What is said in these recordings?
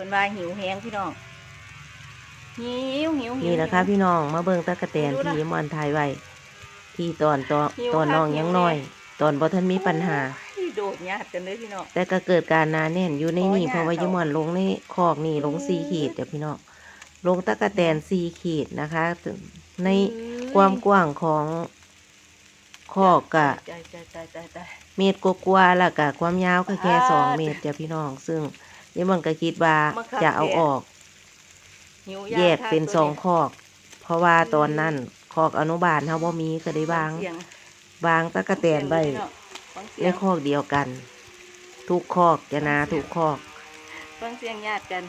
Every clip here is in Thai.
พิ่นว่าหิวแฮงพี่น้องหิวหิวหิว นี่แหละค่ะพี่น้องมาเบิ่งตะกะแตนที่ยมอนถ่ายไว้ที่ตอนตอนตอนน้องยังน้อยตอนบ่ทันมีปัญหา โอ้ยโดดญาติกันเลยพี่น้อง แต่ก็เกิดการหนาแน่นอยู่ในนี่โอ้ยเพราะว่าหน้ายมอนลงในคอกนี่ลงซีขีดเดี๋ยวพี่น้องลงตะกะแตนซีขีดนะคะ ในความกว้างของคอกกะ ใจใจใจใจใจ เมตรกว่าๆแล้วกะความยาวก็แค่อ่า สองเมตรจ้ะพี่น้อง ซึ่ง ยมอนก็คิดว่ามาคักจะเอาแยกออกหิวแยกเป็นคัสองคอก เพราะว่าตอนนั้นคอกอนุบาลเฮาบ่มีก็ได้วางเสียงวางตะกะแตนไว้ฟังเสีในยงคอกเดียวกัน ทุกคอกจะนาทุกคอกฟังเสียงญาติกัน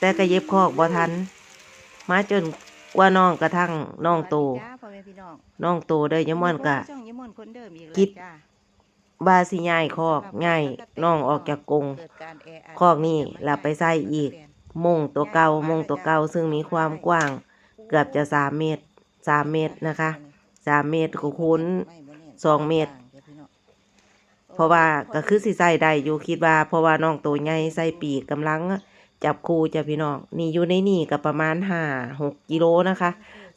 แต่ก็เย็บคอกบ่ทัน มาจนกว่าน้องกระทั่งน้องโตสวัสดีจ้าพ่อแม่พี่น้องน้องโตได้ยมอนกะช่องยมอนคนเดิมอีกแล้ วคิดจ้าบาสิย้ายคอกง่ายน้องออกจากกรงคอกนี่แล้วไปใส่อีกมุงตัวเก่ามุงตัวเก่าซึ่งมีความกว้าง เกือบจะสามเมตรสามเมตรนะคะสามเมตรก็คูณสองเมตร เพราะว่าก็คือสิใส่ได้อยู่คิดว่า เพราะว่าน้องตัวใหญ่ใส่ปีกกำลังจับคูจะพี่น้องนี่อยู่ในนี่ก็ประมาณห้าหกกิโลนะคะ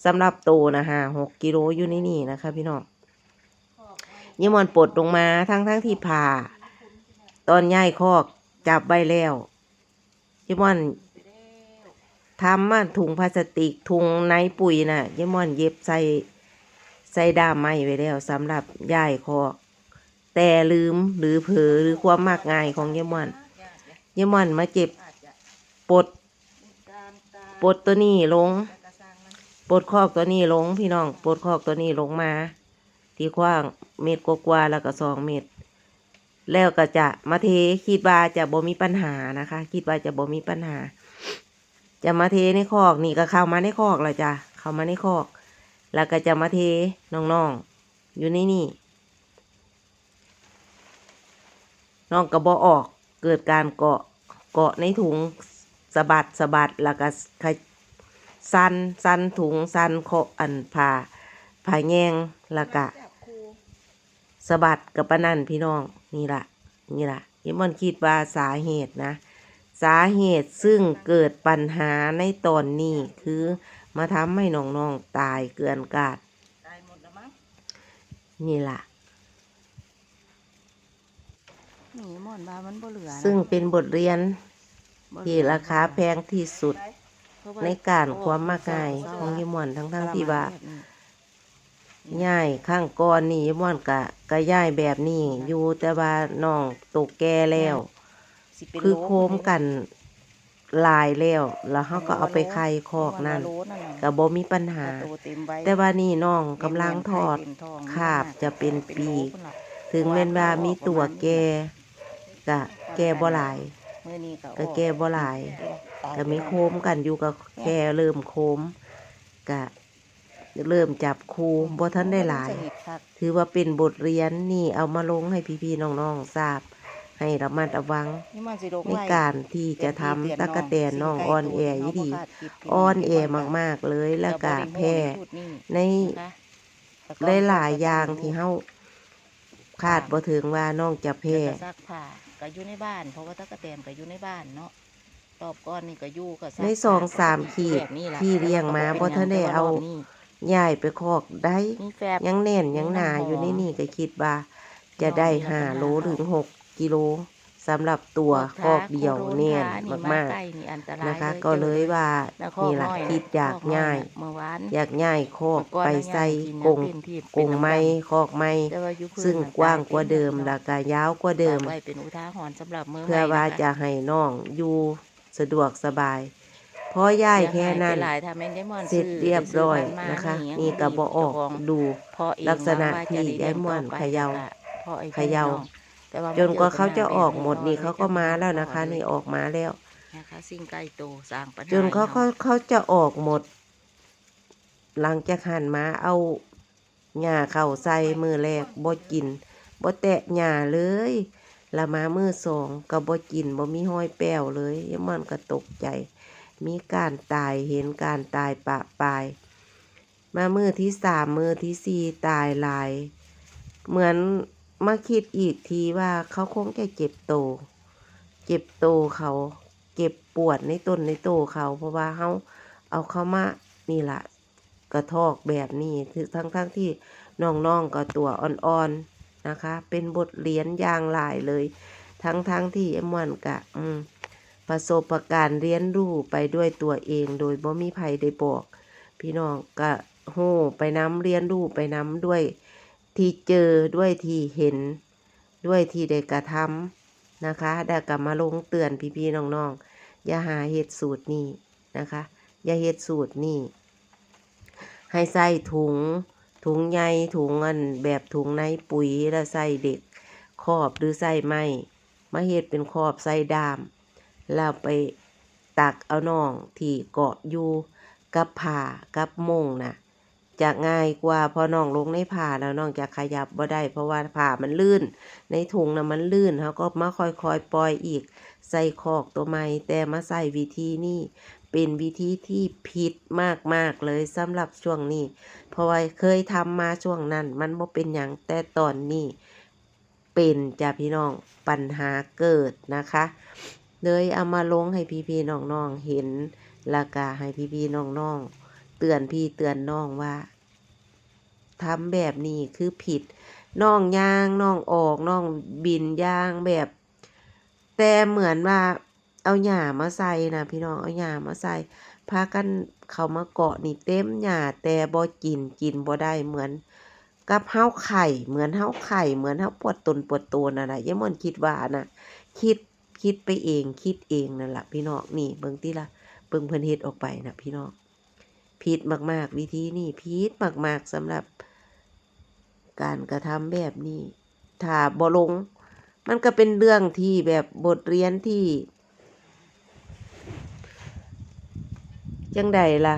สำหรับโตนะฮะหกกิโลอยู่ในนี่นะคะ พี่น้อง ยี่มอนปลดลงมาทั้งทั้งที่ผ่า ตอนย่ายคอกจับไว้แล้วยี่มอนทำมาถุงพลาสติกถุงไนปุ๋ยน่ะยี่มอนเย็บใส่ใส่ด้ามไม้ไว้แล้วสำหรับย่ายคอกแต่ลืมหรือเผลอหรือความมากง่ายของเยมอนเยมอนมาเจ็บปลดปลดตัวนี้ลงปลดคอกตัวนี้ลง พี่น้องปลดคอกตัวนี้ลงมา ที่กว้างเมตรกว่าๆแล้วก็สองเมตร แล้วก็จะมาเทคิดว่าจะบ่มีปัญหานะคะ คิดว่าจะบ่มีปัญหา จะมาเทในคอกนี่ก็เข้ามาในคอกแล้วจ้ะเข้ามาในคอก แล้วก็จะมาเทน้องๆอยู่ในนี่น้องกระบอออกเกิดการเกาะเกาะในถุงสะบัดสะบัดแล้วก็ขสันสันถุงสันเคาะอันผ่าผ่าแยงแล้วก็ สะบัดกับปะนั่นพี่น้องนี่ละนี่ละยิมอนคิดว่าสาเหตุนะ สาเหตุซึ่งเกิดปัญหาในตอนนี้คือมาทำให้น้องๆตายเกินกาดตายหมดแล้วมั้งนี่ล่ะนี่หมอนบามันบ่เหลือนะซึ่งเป็นบทเรียนบ่เหลือที่ราคาแพงที่สุดเพราะว่าในการความมากง่ายของยิมอนทั้งทั้งๆที่ว่า ย่ายข้างก้อนนี่ยิมอนกะกะย่ายแบบนี้อยู่แต่ว่าน้องตกแก่แล้ว สิเป็นคือโลโคมกันลายแล้วแล้วเขาก็เอาไปไข่คอกนั่นโลน่ะก็บ่มีปัญหาโตเต็มใบแต่ว่านี่น้องกำลังทอดเต็มท้องคาบจะเป็นปีกเป็นโลพุ่นล่ะถึงแม่นว่ามีตัวแก่กะแก่บ่หลายมื้อนี้ก็ก็แก่บ่หลายก็มีโคมกันอยู่กับแค่เริ่มโคมกะ เริ่มจับคูบ่ทันได้หลาย ถือว่าเป็นบทเรียนนี่เอามาลงให้พี่ๆน้องๆทราบ ให้ระมัดระวังนี่มันสิลงในไว้การที่จะทำตะกะแตนน้องอ่อนแอยี่ดีอ่อนแอมากๆเลยแล้วก็แพ้ในหลายๆอย่างที่เฮาคาดบ่ถึงว่าน้องจะแพ้ซักผ้าก็อยู่ในบ้าน เพราะว่าตะกะแตนก็อยู่ในบ้านเนาะรอบก้อนนี่ก็อยู่ก็ซักในสองสามขีดแบบนี้ล่ะที่เลี้ยงมาบ่ทันได้เอานี่ ย้ายไปคอกได้มีแฟบยังแน่นยังหนาอยู่ในนี่ก็คิดว่า จะได้ห้าโลถึงหกกิโลสำหรับตัวคอกเดียวแน่นมากใกล้นี่อันตรายๆนะคะ ก็เลยว่าแล้วคอกนี่ล่ะอยคิดอยากคอกน้ย้ายเมื่อวานอยากย้ายคอกไปใส่กงเป็นที่กงไม้คอกไม้แต่ว่าอยู่พื้นซึ่งกว้างกว่าเดิมแล้วก็ยาวกว่าเดิมฝากไว้เป็นอุทาหรณ์สำหรับมือเพื่อใหม่ว่านะคะจะให้น้องอยู่สะดวกสบายเพราะย้ายแค่นั้นเสียหายไปหลายถ้าแม่นได้มอนเสร็จเรียบร้อยซื้พัธุ์มานะคะ นี่นี่ก็บ่ออกเจ้าของดูพอเองลักษณะว่าที่จะได้ม่วนต่อไปเขย่าค่ะพอไอ้เขย่าน้องแต่ว่าจนกว่าเขาจะออกจหมดนี่เขาก็มาแล้วนะคะ นี่ออกมาแล้วนะคะสิ่งใกล้โตวสร้างปัญหาจนเขาเขาเขาจะออกหมด หลังจากหันมาเอาหญ้าเข่าใส่มือแรกบ่กินบ่แตะหญ้าเลยและมามือสองก็บ่กินบ่มีห้อยแป้วเลยยายมันก็ตกใจ มีการตายเห็นการตายปะปาย มามือที่สามมือที่สี่ตายหลาย เหมือนมาคิดอีกทีว่าเขาคงจะเจ็บโต เจ็บโตเขาเก็บปวดในต้นในโตเขาเพราะว่าเฮาเอาเขามานี่ละกระทอกแบบนี้คือทั้งทั้งๆที่น้องๆก็ตัวอ่อนๆนะคะ เป็นบทเรียนอย่างหลายเลย ทั้งทั้งๆที่เอ็มวันกะอืม ประสบการณ์เรียนรู้ไปด้วยตัวเอง โดยบ่มีไผได้บอก พี่น้องก็โหไปน้ำเรียนรู้ไปน้ำด้วยที่เจอด้วยที่เห็น ด้วยที่ได้กระทำนะคะได้กลับมาลงเตือนพี่ๆน้องๆอย่าหาเฮ็ดสูตรนี้นะคะ อย่าเฮ็ดสูตรนี้ให้ใส่ถุงถุงใยถุงอันแบบถุงในปุ๋ยแล้วใส่เด็กขอบหรือใส่ไม้มาเฮ็ดเป็นขอบใส่ดาม แล้วไปตักเอาน่องที่เกาะอยู่กับผ่ากับมุงน่ะจะง่ายกว่าพอน้องลงในผ่าแล้วน้องจะขยับบ่ได้ เพราะว่าผ่ามันลื่น ในถุงน่ะมันลื่นเขาก็มาค่อยๆปล่อยอีก ใส่คอกตัวใหม่แต่มาใส่วิธีนี้เป็นวิธีที่ผิดมากๆเลยสำหรับช่วงนี้ เพราะว่าเคยทำมาช่วงนั้น มันบ่เป็นหยังแต่ตอนนี้เป็นจ้ะพี่น้องปัญหาเกิดนะคะ เลยเอามาลงให้พี่ๆน้องๆเห็นแล้วก็ให้พี่ๆน้องๆเตือนพี่เตือนน้องว่าทำแบบนี้คือผิดน้องย่างน้องออกน้องบินย่างแบบ แต่เหมือนว่าเอาหญ้ามาใส่นะพี่น้องเอาหญ้ามาใส่พากันเขามาเกาะนี่เต็มหญ้าแต่บ่กินกินบ่ได้เหมือน กับเฮาไข่เหมือนเฮาไข่เหมือนเฮาปวดตนปวดตัวนั่นแหละยายมอนคิดว่านะคิด คิดไปเองคิดเองนั่นแหละพี่น้องนี่เบิ่งติละเบิ่งเพิ่นเฮ็ดออกไปนะพี่น้องผิดมาก ๆ วิธีนี้ผิดมาก ๆสำหรับ การกระทำแบบนี้ ถ้าบ่ลง มันก็เป็นเรื่องที่แบบบทเรียนที่จังใดล่ะ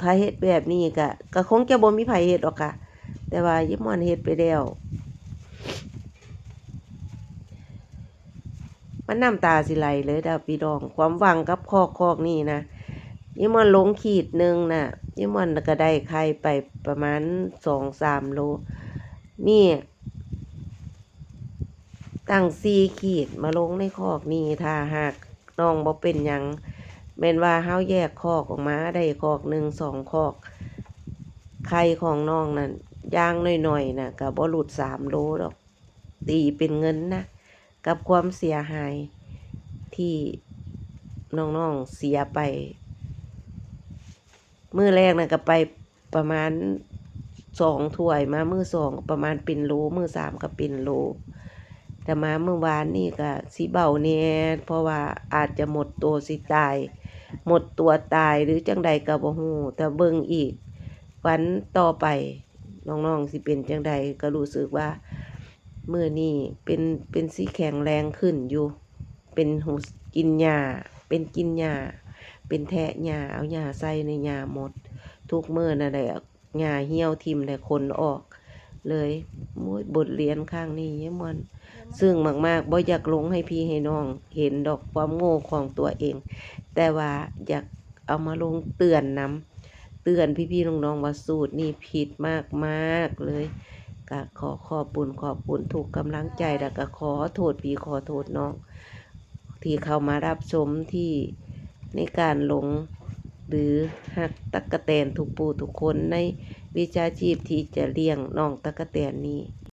ถ้าเฮ็ดแบบนี้ก็ก็คงจะบ่มีไผเฮ็ดหรอกค่ะ แต่ว่ายิมอนเฮ็ดไปแล้ว มันน้ำตาสิไหลเลยด้อพี่น้อง ความหวังกับคอกคอกนี่นะยิมอนลงขีดหนึ่งน่ะยิมอนก็ได้ไข่ไปประมาณสองสามโลนี่ตั้งสี่ขีดมาลงในคอกนี่ถ้าหากน้องบ่เป็นยังแม่นว่าเฮาแยกคอกออกมาได้คอกหนึ่งสองคอก ไข่ของน้องนั่นย่างหน่อยๆน่ะก็บ่หลุดสามโลดอก ตีเป็นเงินนะ กับความเสียหายที่น้องๆเสียไป มือแรกน่ะก็ไปประมาณสองถ้วยมามือสองประมาณเป็นโลมือสามก็เป็นโลแต่มาเมื่อวานนี่ก็สิเบาแหน่เพราะว่าอาจจะหมดตัวสิตาย หมดตัวตายหรือจังใดก็บ่ฮูแต่เบิ่งอีกวันต่อไปน้องๆสิเป็นจังใดก็รู้สึกว่า มื้อนี้เป็นเป็นสิแข็งแรงขึ้นอยู่ เป็นหูกินหญ้าเป็นกินหญ้าเป็นแทะหญ้าเอาหญ้าใส่ในหญ้าหมด ทุกเมื้อนั่นแหละหญ้าเหี่ยวทิ่มและขนออก เลยโอ้ยบทเรียนข้างนี้ยมอนซึ่งมากๆบ่อยากลงให้พี่ให้น้อง เห็นดอกความโง่ของตัวเอง แต่ว่าอยากเอามาลงเตือนนำเตือนพี่ๆน้องๆว่าสูตรนี่ผิดมากๆเลย ก็ขอขอบุญขอบุญถูกกำลังใจแล้วก็ขอโทษพี่ขอโทษน้อง ที่เข้ามารับชมที่ในการหลงหรือหักตะกะแตนทุกปูทุกคนในวิชาชีพที่จะเลี้ยงน้องตะกกะแตนนี้